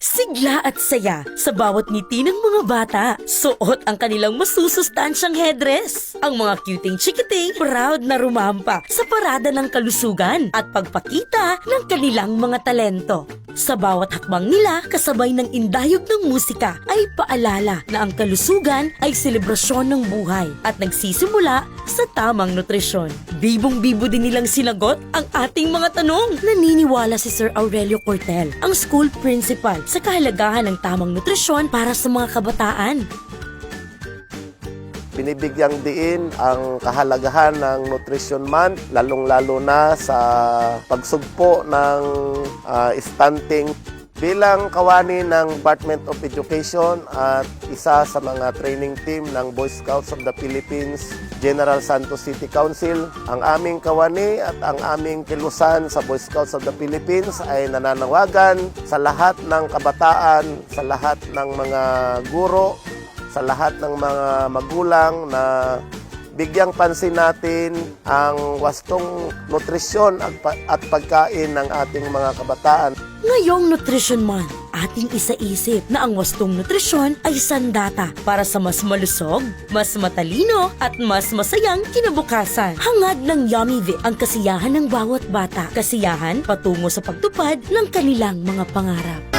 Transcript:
Sigla at saya sa bawat ngiti ng mga bata. Suot ang kanilang masusustansyang headdress. Ang mga cuting chikiting proud na rumampa sa parada ng kalusugan at pagpakita ng kanilang mga talento. Sa bawat hakbang nila, kasabay ng indayog ng musika ay paalala na ang kalusugan ay selebrasyon ng buhay at nagsisimula sa tamang nutrisyon. Bibong-bibo din nilang sinagot ang ating mga tanong. Naniniwala si Sir Aurelio Cortel, ang school principal, sa kahalagahan ng tamang nutrisyon para sa mga kabataan. Binibigyang diin ang kahalagahan ng Nutrition Month, lalong-lalo na sa pagsugpo ng ah, stunting bilang kawani ng Department of Education at isa sa mga training team ng Boy Scouts of the Philippines General Santos City Council. Ang aming kawani at ang aming kilusan sa Boy Scouts of the Philippines ay nananawagan sa lahat ng kabataan, sa lahat ng mga guro, sa lahat ng mga magulang na bigyang pansin natin ang wastong nutrisyon at, pa- at pagkain ng ating mga kabataan. Ngayong Nutrition Month, ating isaisip na ang wastong nutrisyon ay sandata para sa mas malusog, mas matalino at mas masayang kinabukasan. Hangad ng Yummy Vic ang kasiyahan ng bawat bata. Kasiyahan patungo sa pagtupad ng kanilang mga pangarap.